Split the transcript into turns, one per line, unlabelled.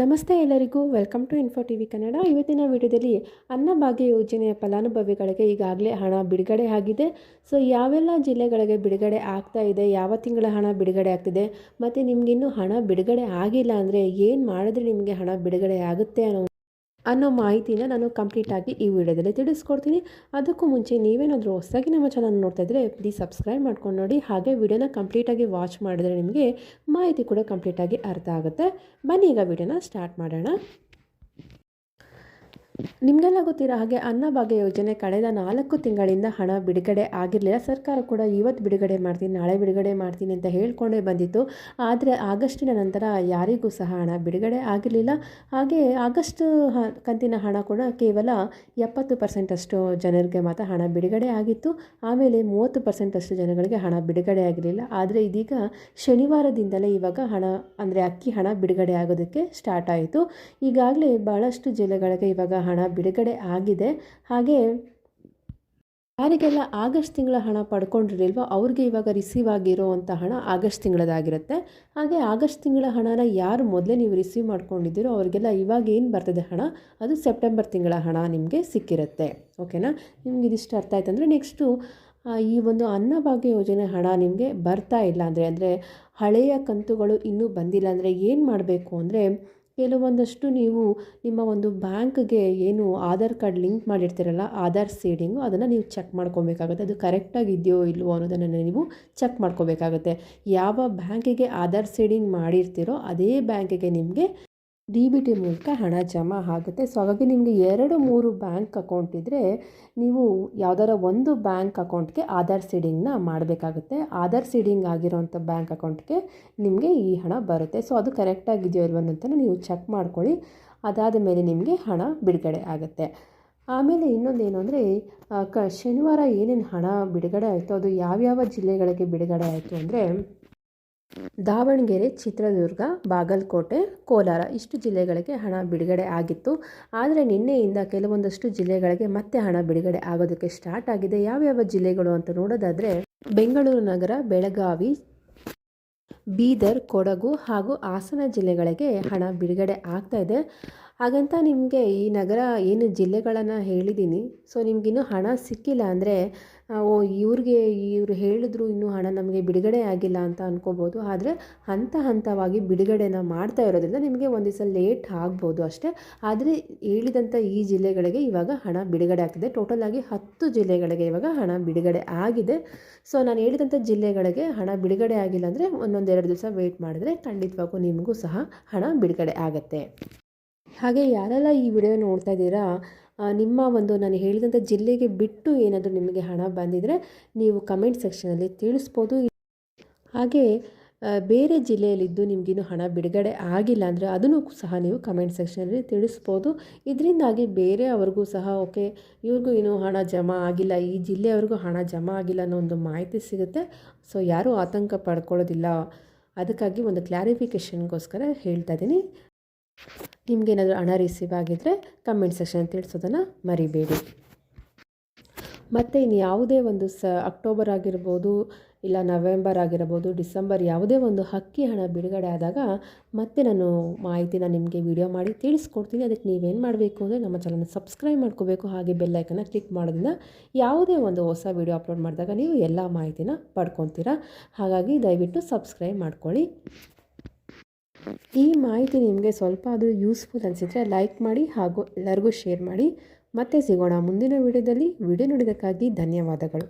ನಮಸ್ತೆ ಎಲ್ಲರಿಗೂ, welcome to info T V Kannada. ಇವತ್ತಿನ ವಿಡಿಯೋದಲ್ಲಿ ಅನ್ನಭಾಗ್ಯ ಯೋಜನೆಯ ಫಲಾನುಭವಿಗಳಿಗೆ ಈಗಾಗಲೇ ಹಣ ಬಿಡುಗಡೆ ಆಗಿದೆ. ಸೊ ಯಾವೆಲ್ಲ ಜಿಲ್ಲೆಗಳಿಗೆ ಬಿಡುಗಡೆ ಆಗ್ತಾ ಇದೆ, ಯಾವ ತಿಂಗಳ ಹಣ ಬಿಡುಗಡೆ ಆಗ್ತಿದೆ, ಮತ್ತು ನಿಮಗಿನ್ನೂ ಹಣ ಬಿಡುಗಡೆ ಆಗಿಲ್ಲ ಅಂದರೆ ಏನು ಮಾಡಿದ್ರೆ ನಿಮಗೆ ಹಣ ಬಿಡುಗಡೆ ಆಗುತ್ತೆ ಅನ್ನೋ ಅನ್ನೋ ಮಾಹಿತಿನ ನಾನು ಕಂಪ್ಲೀಟಾಗಿ ಈ ವಿಡಿಯೋದಲ್ಲಿ ತಿಳಿಸ್ಕೊಡ್ತೀನಿ. ಅದಕ್ಕೂ ಮುಂಚೆ ನೀವೇನಾದರೂ ಹೊಸದಾಗಿ ನಮ್ಮ ಚಾನಲ್ ನೋಡ್ತಾ ಇದ್ದರೆ ಪ್ಲೀಸ್ ಸಬ್ಸ್ಕ್ರೈಬ್ ಮಾಡ್ಕೊಂಡು ನೋಡಿ. ಹಾಗೆ ವಿಡಿಯೋನ ಕಂಪ್ಲೀಟಾಗಿ ವಾಚ್ ಮಾಡಿದ್ರೆ ನಿಮಗೆ ಮಾಹಿತಿ ಕೂಡ ಕಂಪ್ಲೀಟಾಗಿ ಅರ್ಥ ಆಗುತ್ತೆ. ಬನ್ನಿ ಈಗ ವಿಡಿಯೋನ ಸ್ಟಾರ್ಟ್ ಮಾಡೋಣ. ನಿಮಗೆಲ್ಲ ಗೊತ್ತಿರೋ ಹಾಗೆ ಅನ್ನಭಾಗ್ಯ ಯೋಜನೆ ಕಳೆದ ನಾಲ್ಕು ತಿಂಗಳಿಂದ ಹಣ ಬಿಡುಗಡೆ ಆಗಿರಲಿಲ್ಲ. ಸರ್ಕಾರ ಕೂಡ ಇವತ್ತು ಬಿಡುಗಡೆ ಮಾಡ್ತೀನಿ, ನಾಳೆ ಬಿಡುಗಡೆ ಮಾಡ್ತೀನಿ ಅಂತ ಹೇಳ್ಕೊಂಡೇ ಬಂದಿತ್ತು. ಆದರೆ ಆಗಸ್ಟಿನ ನಂತರ ಯಾರಿಗೂ ಸಹ ಹಣ ಬಿಡುಗಡೆ ಆಗಿರಲಿಲ್ಲ. ಹಾಗೆ ಆಗಸ್ಟ್ ಕಂತಿನ ಹಣ ಕೂಡ ಕೇವಲ ಎಪ್ಪತ್ತು ಪರ್ಸೆಂಟಷ್ಟು ಜನರಿಗೆ ಮಾತ್ರ ಹಣ ಬಿಡುಗಡೆ ಆಗಿತ್ತು. ಆಮೇಲೆ ಮೂವತ್ತು ಪರ್ಸೆಂಟಷ್ಟು ಜನಗಳಿಗೆ ಹಣ ಬಿಡುಗಡೆ ಆಗಿರಲಿಲ್ಲ. ಆದರೆ ಇದೀಗ ಶನಿವಾರದಿಂದಲೇ ಇವಾಗ ಹಣ, ಅಂದರೆ ಅಕ್ಕಿ ಹಣ ಬಿಡುಗಡೆ ಆಗೋದಕ್ಕೆ ಸ್ಟಾರ್ಟ್ ಆಯಿತು. ಈಗಾಗಲೇ ಭಾಳಷ್ಟು ಜಿಲ್ಲೆಗಳಿಗೆ ಇವಾಗ ಹಣ ಬಿಡುಗಡೆ ಆಗಿದೆ. ಹಾಗೆ ಯಾರಿಗೆಲ್ಲ ಆಗಸ್ಟ್ ತಿಂಗಳ ಹಣ ಪಡ್ಕೊಂಡಿರಲಿಲ್ವೋ ಅವ್ರಿಗೆ ಇವಾಗ ರಿಸೀವ್ ಆಗಿರೋವಂಥ ಹಣ ಆಗಸ್ಟ್ ತಿಂಗಳದಾಗಿರುತ್ತೆ. ಹಾಗೆ ಆಗಸ್ಟ್ ತಿಂಗಳ ಹಣನ ಯಾರು ಮೊದಲೇ ನೀವು ರಿಸೀವ್ ಮಾಡ್ಕೊಂಡಿದ್ದೀರೋ ಅವರಿಗೆಲ್ಲ ಇವಾಗ ಏನು ಬರ್ತದೆ ಹಣ? ಅದು ಸೆಪ್ಟೆಂಬರ್ ತಿಂಗಳ ಹಣ ನಿಮಗೆ ಸಿಕ್ಕಿರುತ್ತೆ. ಓಕೆನಾ? ನಿಮ್ಗೆ ಇದಿಷ್ಟು ಅರ್ಥ ಆಯ್ತು ಅಂದರೆ ನೆಕ್ಸ್ಟು ಈ ಒಂದು ಅನ್ನಭಾಗ್ಯ ಯೋಜನೆ ಹಣ ನಿಮಗೆ ಬರ್ತಾ ಇಲ್ಲ ಅಂದರೆ ಅಂದರೆ ಹಳೆಯ ಕಂತುಗಳು ಇನ್ನೂ ಬಂದಿಲ್ಲ ಅಂದರೆ ಏನು ಮಾಡಬೇಕು ಅಂದರೆ ಕೆಲವೊಂದಷ್ಟು ನೀವು ನಿಮ್ಮ ಒಂದು ಬ್ಯಾಂಕ್ಗೆ ಏನು ಆಧಾರ್ ಕಾರ್ಡ್ ಲಿಂಕ್ ಮಾಡಿರ್ತೀರಲ್ಲ, ಆಧಾರ್ ಸೀಡಿಂಗು ಅದನ್ನು ನೀವು ಚೆಕ್ ಮಾಡ್ಕೊಬೇಕಾಗುತ್ತೆ. ಅದು ಕರೆಕ್ಟಾಗಿ ಇದೆಯೋ ಇಲ್ವೋ ಅನ್ನೋದನ್ನು ನೀವು ಚೆಕ್ ಮಾಡ್ಕೋಬೇಕಾಗುತ್ತೆ. ಯಾವ ಬ್ಯಾಂಕಿಗೆ ಆಧಾರ್ ಸೀಡಿಂಗ್ ಮಾಡಿರ್ತೀರೋ, ಅದೇ ಬ್ಯಾಂಕಿಗೆ ನಿಮಗೆ ಡಿ ಬಿ ಟಿ ಮೂಲಕ ಹಣ ಜಮಾ ಆಗುತ್ತೆ. ಸೊ ಹಾಗಾಗಿ ನಿಮಗೆ ಎರಡು ಮೂರು ಬ್ಯಾಂಕ್ ಅಕೌಂಟ್ ಇದ್ದರೆ ನೀವು ಯಾವ್ದಾರ ಒಂದು ಬ್ಯಾಂಕ್ ಅಕೌಂಟ್ಗೆ ಆಧಾರ್ ಸೀಡಿಂಗ್ನ ಮಾಡಬೇಕಾಗುತ್ತೆ. ಆಧಾರ್ ಸೀಡಿಂಗ್ ಆಗಿರೋಂಥ ಬ್ಯಾಂಕ್ ಅಕೌಂಟ್ಗೆ ನಿಮಗೆ ಈ ಹಣ ಬರುತ್ತೆ. ಸೊ ಅದು ಕರೆಕ್ಟಾಗಿದೆಯೋ ಇಲ್ವೋ ಅಂತ ನೀವು ಚೆಕ್ ಮಾಡ್ಕೊಳ್ಳಿ. ಅದಾದ ಮೇಲೆ ನಿಮಗೆ ಹಣ ಬಿಡುಗಡೆ ಆಗುತ್ತೆ. ಆಮೇಲೆ ಇನ್ನೊಂದೇನು ಅಂದರೆ ಕ, ಶನಿವಾರ ಏನೇನು ಹಣ ಬಿಡುಗಡೆ ಆಯಿತು, ಅದು ಯಾವ್ಯಾವ ಜಿಲ್ಲೆಗಳಿಗೆ ಬಿಡುಗಡೆ ಆಯಿತು ಅಂದರೆ ದಾವಣಗೆರೆ, ಚಿತ್ರದುರ್ಗ, ಬಾಗಲಕೋಟೆ, ಕೋಲಾರ ಇಷ್ಟು ಜಿಲ್ಲೆಗಳಿಗೆ ಹಣ ಬಿಡುಗಡೆ ಆಗಿತ್ತು. ಆದರೆ ನಿನ್ನೆಯಿಂದ ಕೆಲವೊಂದಷ್ಟು ಜಿಲ್ಲೆಗಳಿಗೆ ಮತ್ತೆ ಹಣ ಬಿಡುಗಡೆ ಆಗೋದಕ್ಕೆ ಸ್ಟಾರ್ಟ್ ಆಗಿದೆ. ಯಾವ್ಯಾವ ಜಿಲ್ಲೆಗಳು ಅಂತ ನೋಡೋದಾದರೆ ಬೆಂಗಳೂರು ನಗರ, ಬೆಳಗಾವಿ, ಬೀದರ್, ಕೊಡಗು ಹಾಗೂ ಹಾಸನ ಜಿಲ್ಲೆಗಳಿಗೆ ಹಣ ಬಿಡುಗಡೆ ಆಗ್ತಾ ಇದೆ. ಹಾಗಂತ ನಿಮಗೆ ಈ ನಗರ ಏನು ಜಿಲ್ಲೆಗಳನ್ನು ಹೇಳಿದ್ದೀನಿ ಸೊ ನಿಮಗಿನ್ನೂ ಹಣ ಸಿಕ್ಕಿಲ್ಲ ಅಂದರೆ ಓ, ಇವ್ರಿಗೆ, ಇವರು ಹೇಳಿದ್ರು ಇನ್ನೂ ಹಣ ನಮಗೆ ಬಿಡುಗಡೆ ಆಗಿಲ್ಲ ಅಂತ ಅಂದ್ಕೋಬೋದು ಆದರೆ, ಹಂತ ಹಂತವಾಗಿ ಬಿಡುಗಡೆನ ಮಾಡ್ತಾ ಇರೋದ್ರಿಂದ ನಿಮಗೆ ಒಂದು ದಿವಸ ಲೇಟ್ ಆಗ್ಬೋದು ಅಷ್ಟೇ. ಆದರೆ ಹೇಳಿದಂಥ ಈ ಜಿಲ್ಲೆಗಳಿಗೆ ಇವಾಗ ಹಣ ಬಿಡುಗಡೆ ಆಗ್ತಿದೆ. ಟೋಟಲಾಗಿ ಹತ್ತು ಜಿಲ್ಲೆಗಳಿಗೆ ಇವಾಗ ಹಣ ಬಿಡುಗಡೆ ಆಗಿದೆ. ಸೊ ನಾನು ಹೇಳಿದಂಥ ಜಿಲ್ಲೆಗಳಿಗೆ ಹಣ ಬಿಡುಗಡೆ ಆಗಿಲ್ಲ ಅಂದರೆ ಒಂದೊಂದೆರಡು ದಿವಸ ವೆಯ್ಟ್ ಮಾಡಿದ್ರೆ ಖಂಡಿತವಾಗೂ ನಿಮಗೂ ಸಹ ಹಣ ಬಿಡುಗಡೆ ಆಗುತ್ತೆ. ಹಾಗೆ ಯಾರೆಲ್ಲ ಈ ವಿಡಿಯೋ ನೋಡ್ತಾ ಇದ್ದೀರಾ ನಿಮ್ಮ ಒಂದು ನಾನು ಹೇಳಿದಂಥ ಜಿಲ್ಲೆಗೆ ಬಿಟ್ಟು ಏನಾದರೂ ನಿಮಗೆ ಹಣ ಬಂದಿದ್ದರೆ ನೀವು ಕಮೆಂಟ್ ಸೆಕ್ಷನಲ್ಲಿ ತಿಳಿಸ್ಬೋದು. ಹಾಗೆ ಬೇರೆ ಜಿಲ್ಲೆಯಲ್ಲಿದ್ದು ನಿಮಗಿನ್ನೂ ಹಣ ಬಿಡುಗಡೆ ಆಗಿಲ್ಲ ಅಂದರೆ ಅದನ್ನು ಸಹ ನೀವು ಕಮೆಂಟ್ ಸೆಕ್ಷನಲ್ಲಿ ತಿಳಿಸ್ಬೋದು. ಇದರಿಂದಾಗಿ ಬೇರೆ ಅವ್ರಿಗೂ ಸಹ ಓಕೆ ಇವ್ರಿಗೂ ಇನ್ನೂ ಹಣ ಜಮಾ ಆಗಿಲ್ಲ, ಈ ಜಿಲ್ಲೆಯವ್ರಿಗೂ ಹಣ ಜಮಾ ಆಗಿಲ್ಲ ಅನ್ನೋ ಒಂದು ಮಾಹಿತಿ ಸಿಗುತ್ತೆ. ಸೊ ಯಾರೂ ಆತಂಕ ಪಡ್ಕೊಳ್ಳೋದಿಲ್ಲ. ಅದಕ್ಕಾಗಿ ಒಂದು ಕ್ಲಾರಿಫಿಕೇಷನ್ಗೋಸ್ಕರ ಹೇಳ್ತಾ ಇದ್ದೀನಿ. ನಿಮಗೇನಾದರೂ ಹಣ ರಿಸೀವ್ ಆಗಿದ್ದರೆ ಕಮೆಂಟ್ ಸೆಕ್ಷನ್ ತಿಳಿಸೋದನ್ನು ಮರಿಬೇಡಿ. ಮತ್ತು ಇನ್ನು ಯಾವುದೇ ಒಂದು ಸ ಅಕ್ಟೋಬರ್ ಆಗಿರ್ಬೋದು, ಇಲ್ಲ ನವೆಂಬರ್ ಆಗಿರ್ಬೋದು ಡಿಸೆಂಬರ್ ಯಾವುದೇ ಒಂದು ಅಕ್ಕಿ ಹಣ ಬಿಡುಗಡೆ ಆದಾಗ ಮತ್ತೆ ನಾನು ಮಾಹಿತಿನ ನಿಮಗೆ ವಿಡಿಯೋ ಮಾಡಿ ತಿಳಿಸ್ಕೊಡ್ತೀನಿ. ಅದಕ್ಕೆ ನೀವೇನು ಮಾಡಬೇಕು ಅಂದರೆ ನಮ್ಮ ಚಾನಲ್ನ ಸಬ್ಸ್ಕ್ರೈಬ್ ಮಾಡ್ಕೋಬೇಕು. ಹಾಗೆ ಬೆಲ್ಲೈಕನ್ನ ಕ್ಲಿಕ್ ಮಾಡೋದ್ರಿಂದ ಯಾವುದೇ ಒಂದು ಹೊಸ ವಿಡಿಯೋ ಅಪ್ಲೋಡ್ ಮಾಡಿದಾಗ ನೀವು ಎಲ್ಲ ಮಾಹಿತಿನ ಪಡ್ಕೊತೀರ. ಹಾಗಾಗಿ ದಯವಿಟ್ಟು ಸಬ್ಸ್ಕ್ರೈಬ್ ಮಾಡ್ಕೊಳ್ಳಿ. ಈ ಮಾಹಿತಿ ನಿಮಗೆ ಸ್ವಲ್ಪ ಆದರೂ ಯೂಸ್ಫುಲ್ ಅನಿಸಿದರೆ ಲೈಕ್ ಮಾಡಿ ಹಾಗೂ ಎಲ್ಲರಿಗೂ ಶೇರ್ ಮಾಡಿ. ಮತ್ತೆ ಸಿಗೋಣ ಮುಂದಿನ ವಿಡಿಯೋದಲ್ಲಿ ವಿಡಿಯೋ ನೋಡಿದ್ದಕ್ಕಾಗಿ ಧನ್ಯವಾದಗಳು.